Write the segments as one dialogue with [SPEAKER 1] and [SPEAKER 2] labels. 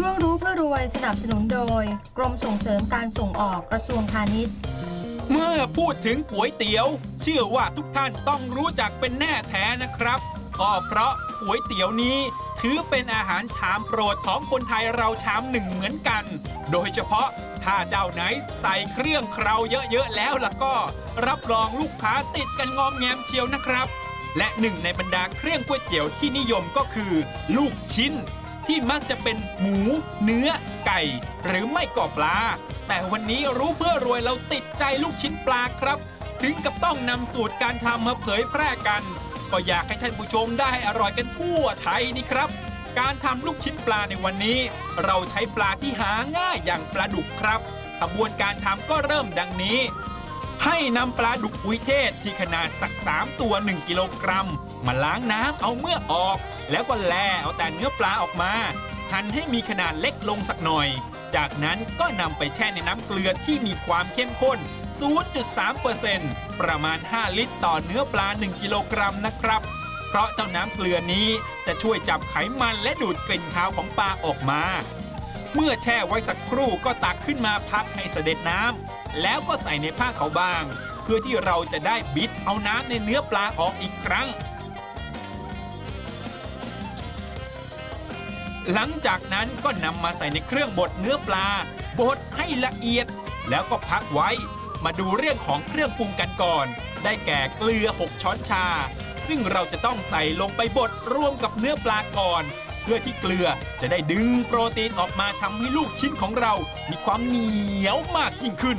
[SPEAKER 1] ช่วงรู้เพื่อรวยสนับสนุนโดย กรมส่งเสริมการส่งออกกระทรวงพาณิชย์
[SPEAKER 2] เมื่อพูดถึงก๋วยเตี๋ยว เชื่อว่าทุกท่านต้องรู้จักเป็นแน่แท้นะครับก็เพราะก๋วยเตี๋ยวนี้ถือเป็นอาหารชามโปรดของคนไทยเราชามหนึ่งเหมือนกัน โดยเฉพาะถ้าเจ้าไหนใส่เครื่องเคราเยอะๆแล้วล่ะก็ รับรองลูกค้าติดกันงอมแงมเชียวนะครับ และหนึ่งในบรรดาเครื่องก๋วยเตี๋ยวที่นิยมก็คือ ลูกชิ้น ที่มักจะเป็นหมู เนื้อ ไก่ หรือไม่ก็ปลา แต่วันนี้รู้เพื่อรวยเราติดใจลูกชิ้นปลาครับ ถึงกับต้องนำสูตรการทำมาเผยแพร่กัน ก็อยากให้ท่านผู้ชมได้อร่อยกันทั่วไทยนี่ครับ การทำลูกชิ้นปลาในวันนี้ เราใช้ปลาที่หาง่ายอย่างปลาดุกครับ ขบวนการทำก็เริ่มดังนี้ ให้นำปลาดุกอุยเทศที่ขนาดสัก3ตัว 1 กิโลกรัม มาล้างน้ำเอาเมื่อออก แล้วก็แล่เอาแต่เนื้อปลาออกมา หั่นให้มีขนาดเล็กลงสักหน่อย จากนั้นก็นำไปแช่ในน้ำเกลือที่มีความเข้มข้น 0.3%ประมาณ 5 ลิตรต่อเนื้อปลา 1 กิโลกรัมนะครับ เพราะเจ้าน้ำเกลือนี้จะช่วยจับไขมันและดูดกลิ่นคาวของปลาออกมา เมื่อแช่ไว้สักครู่ก็ตักขึ้นมาพักให้เสด็จน้ำ แล้วก็ใส่ในผ้าขาวบาง เพื่อที่เราจะได้บิดเอาน้ำในเนื้อปลาออกอีกครั้ง หลังจากนั้นก็นำมาใส่ในเครื่องบดเนื้อปลา บดให้ละเอียด แล้วก็พักไว้ มาดูเรื่องของเครื่องปรุงกันก่อน ได้แก่เกลือ 6 ช้อนชา ซึ่งเราจะต้องใส่ลงไปบดร่วมกับเนื้อปลาก่อน พื่อที่เกลือ จะได้ดึงโปรตีนออกมาทำให้ลูกชิ้นของเรา มีความเหนียวมากยิ่งขึ้น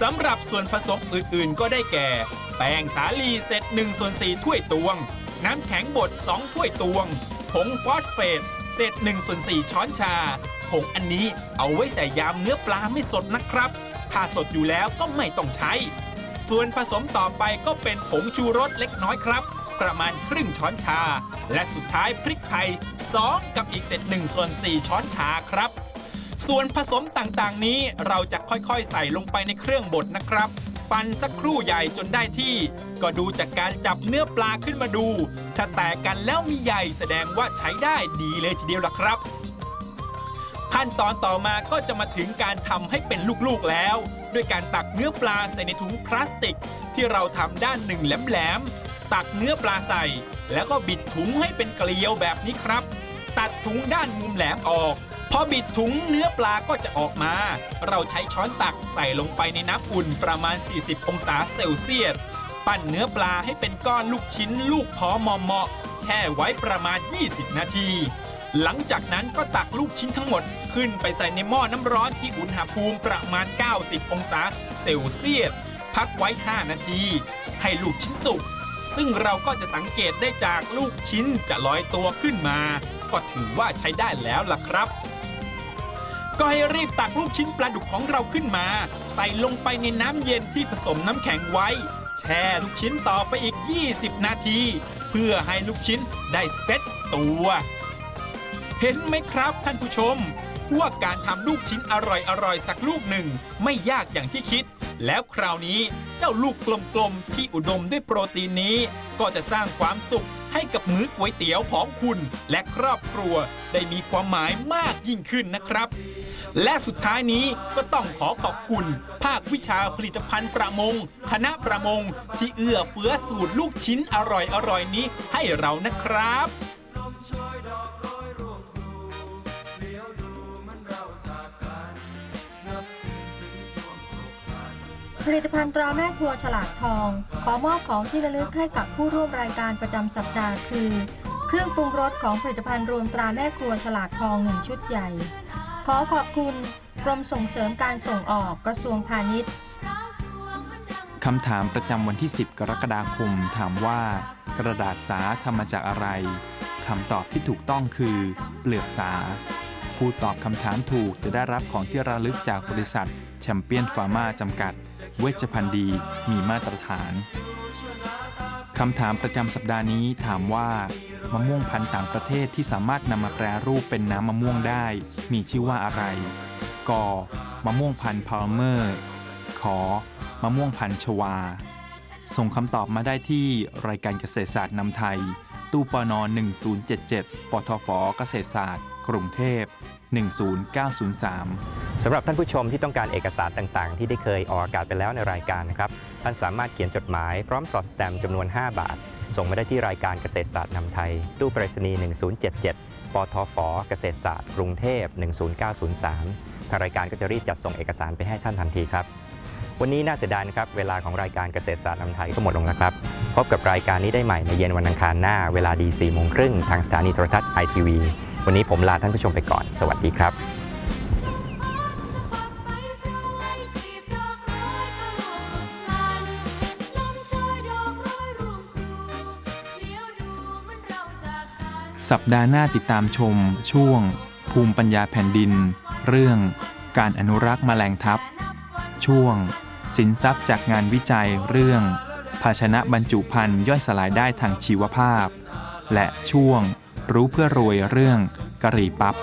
[SPEAKER 2] สำหรับส่วนผสมอื่นๆ ก็ได้แก่ แป้งสาลีเศษ1ส่วน4ถ้วยตวง น้ำแข็งบด2ถ้วยตวง ผงฟอสเฟตเศษ1ส่วน4ช้อนชา ผงอันนี้เอาไว้ใส่ยำเนื้อปลาไม่สดนะครับ ถ้าสดอยู่แล้วก็ไม่ต้องใช้ ส่วนผสมต่อไปก็เป็นผงชูรสเล็กน้อยครับ ประมาณครึ่งช้อนชา และสุดท้ายพริกไทย 2 กับอีกเศษ1ส่วน 4 ช้อนชาครับ ส่วนผสมต่างๆนี้เราจะค่อยๆ ใส่ลงไปในเครื่องบดนะครับ ปั่นสักครู่ใหญ่จนได้ที่ ก็ดูจากการจับเนื้อปลาขึ้นมาดู ถ้าแตกกันแล้วมีใหญ่แสดงว่าใช้ได้ดีเลยทีเดียวล่ะครับขั้นตอนต่อมาก็จะมาถึงการทำให้เป็นลูกๆแล้ว ด้วยการตักเนื้อปลาใส่ในถุงพลาสติก ที่เราทำด้านหนึ่งแหลมๆ ตักเนื้อปลาใส่ แล้วก็บิดถุงให้เป็นเกลียวแบบนี้ครับ ตัดถุงด้านมุมแหลมออก พอบิดถุงเนื้อปลาก็จะออกมา เราใช้ช้อนตักใส่ลงไปในน้ำอุ่นประมาณ 40 องศาเซลเซียส ปั้นเนื้อปลาให้เป็นก้อนลูกชิ้นลูกพอเหมาะแช่ไว้ประมาณ 20 นาที หลังจากนั้นก็ตักลูกชิ้นทั้งหมด ขึ้นไปใส่ในหม้อน้ำร้อนที่อุณหภูมิประมาณ 90 องศาเซลเซียส พักไว้ 5 นาที ให้ลูกชิ้นสุก ซึ่งเราก็จะสังเกตได้จากลูกชิ้นจะลอยตัวขึ้นมา ก็ถือว่าใช้ได้แล้วล่ะครับ ก็ให้รีบตักลูกชิ้นปลาดุกของเราขึ้นมา ใส่ลงไปในน้ำเย็นที่ผสมน้ำแข็งไว้ แช่ลูกชิ้นต่อไปอีก 20 นาที เพื่อให้ลูกชิ้นได้เซ็ตตัว เห็นไหมครับท่านผู้ชมว่าการทำลูกชิ้นอร่อยๆ สักลูกหนึ่ง ไม่ยากอย่างที่คิด แล้วคราวนี้ เจ้าลูกกลมๆ ที่อุดมด้วยโปรตีนนี้ ก็จะสร้างความสุขให้กับมื้อก๋วยเตี๋ยวของคุณและครอบครัวได้มีความหมายมากยิ่งขึ้นนะครับ และสุดท้ายนี้ก็ต้องขอขอบคุณ ภาควิชาผลิตภัณฑ์ประมง คณะประมง ที่เอื้อเฟื้อสูตรลูกชิ้นอร่อยๆนี้ให้เรานะครับ
[SPEAKER 1] ผลิตภัณฑ์ตราแม่ครัวฉลากทอง ขอมอบของที่ระลึกให้กับผู้ร่วมรายการประจำสัปดาห์คือ เครื่องปรุงรสของผลิตภัณฑ์รวมตราแม่ครัวฉลากทองหนึ่งชุดใหญ่ ขอขอบคุณกรมส่งเสริมการส่งออกกระทรวงพาณิชย์
[SPEAKER 3] คำถามประจำวันที่ 10 กรกฎาคม ถามว่า กระดาษสาทำมาจากอะไรคำตอบที่ถูกต้องคือ เปลือกสา ผู้ตอบคำถามถูกจะได้รับของที่ระลึกจากบริษัท แชมเปี้ยนฟาร์มาจำกัด เวชภัณฑ์ดี มีมาตรฐานคำถามประจำสัปดาห์นี้ถามว่ามะม่วงพันธุ์ต่างประเทศที่สามารถนำมาแปรรูปเป็นน้ำมะม่วงได้ มีชื่อว่าอะไร ก มะม่วงพันธุ์พาลเมอร์ขอมะม่วงพันธุ์ชวา ส่งคำตอบมาได้ที่รายการเกษตรศาสตร์นำไทย ตู้ปน1077 ปทฟเกษตรศาสตร์ กรุงเทพ 10903
[SPEAKER 4] สำหรับท่านผู้ชมที่ต้องการเอกสารต่างๆ ที่ได้เคยออกอากาศไปแล้วในรายการนะครับ ท่านสามารถเขียนจดหมายพร้อมสอดสแตมป์จำนวน 5 บาท ส่งมาได้ที่รายการเกษตรศาสตร์นำไทย ตู้ไปรษณีย์1077 ปทฟเกษตรศาสตร์ กรุงเทพ 10903 ทางรายการก็จะรีบจัดส่งเอกสารไปให้ท่านทันทีครับ วันนี้น่าเสียดายนะครับ เวลาของรายการเกษตรศาสตร์นำไทยก็หมดลงแล้วครับ พบกับรายการนี้ได้ใหม่ในเย็นวันอังคารหน้า เวลาดี4โมงครึ่งทางสถานีโทรทัศน์ไอทีวีวันนี้ผมลาท่านผู้ชมไปก่อน สวัสดีครับ
[SPEAKER 3] สัปดาห์หน้าติดตามชม ช่วง ภูมิปัญญาแผ่นดิน เรื่องการอนุรักษ์แมลงทับ ช่วง สินทรัพย์จากงานวิจัยเรื่องาชนะบรรจุภัณฑ์ย่อยสลายได้ทางชีวภาพ และช่วงรู้เพื่อรวยเรื่องกะหรี่ปั๊บ